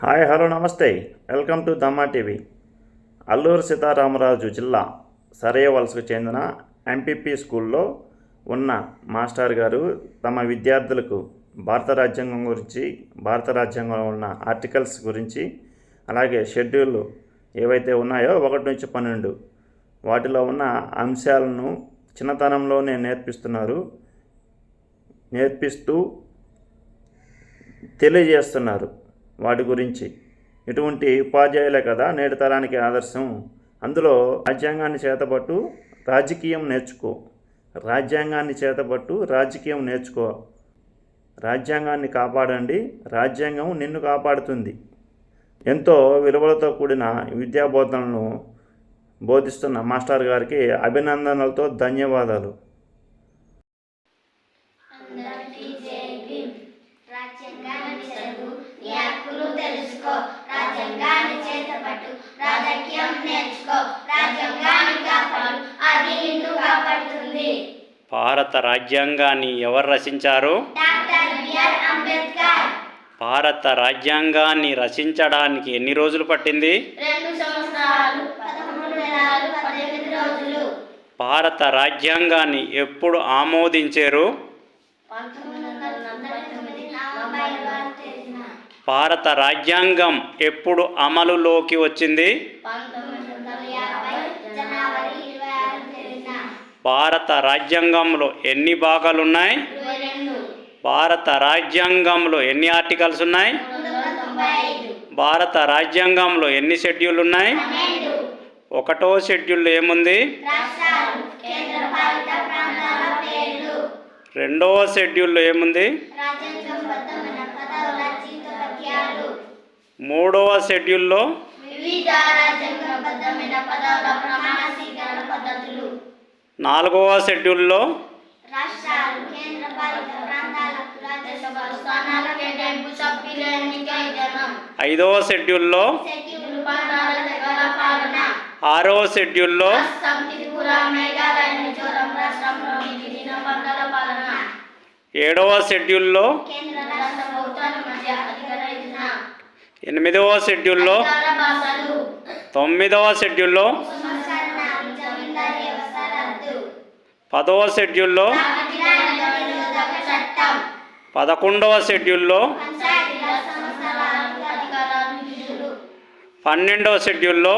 Hi hello నమస్తే. Welcome to Dhamma TV. Alluri Sitaramaraju జిల్లా సరయవలసకు చెందిన ఎంపీపీ స్కూల్లో ఉన్న మాస్టర్ గారు తమ విద్యార్థులకు భారత రాజ్యాంగం గురించి భారత రాజ్యాంగంలో ఉన్న ఆర్టికల్స్ గురించి అలాగే షెడ్యూల్ ఏవైతే ఉన్నాయో ఒకటి నుంచి పన్నెండు వాటిలో ఉన్న అంశాలను చిన్నతనంలోనే నేర్పిస్తున్నారు నేర్పిస్తూ తెలియజేస్తున్నారు. వాటి గురించి. ఇటువంటి ఉపాధ్యాయులే కదా నేటి తరానికి ఆదర్శం. అందులో రాజ్యాంగాన్ని చేతబట్టు రాజకీయం నేర్చుకో. రాజ్యాంగాన్ని చేతబట్టు రాజకీయం నేర్చుకో. రాజ్యాంగాన్ని కాపాడండి. రాజ్యాంగం నిన్ను కాపాడుతుంది. ఎంతో విలువలతో కూడిన విద్యాబోధనలను బోధిస్తున్న మాస్టర్ గారికి అభినందనలతో ధన్యవాదాలు. హక్కులు తెలుసుకో. రాజ్యాంగాన్ని చేతపట్టు. రాజకీయం నేర్చుకో. రాజ్యాంగాన్ని కాపాడు. అది నిన్ను కాపాడుతుంది. భారత రాజ్యాంగాన్ని ఎవరు రచించారు? Doctor B R Ambedkar. భారత రాజ్యాంగాన్ని రచించడానికి ఎన్ని రోజులు పట్టింది? రెండు సంవత్సరాలు నెలలు రోజులు. భారత రాజ్యాంగాన్ని ఎప్పుడు ఆమోదించారు? భారత రాజ్యాంగం ఎప్పుడు అమలులోకి వచ్చింది? భారత రాజ్యాంగంలో ఎన్ని భాగాలు ఉన్నాయి భారత రాజ్యాంగంలో ఎన్ని ఆర్టికల్స్ ఉన్నాయి? భారత రాజ్యాంగంలో ఎన్ని షెడ్యూల్ ఉన్నాయి ఒకటో షెడ్యూల్ ఏముంది? రెండవ షెడ్యూల్లో ఏముంది? మూడవ షెడ్యూల్లో నాలుగవ షెడ్యూల్లో ఐదవ షెడ్యూల్లో ఆరవ షెడ్యూల్లో అస్సాం త్రిపుర ఎనిమిదవ షెడ్యూల్లో తొమ్మిదవ షెడ్యూల్లో పదవ షెడ్యూల్లో పదకొండవ షెడ్యూల్లో పన్నెండవ షెడ్యూల్లో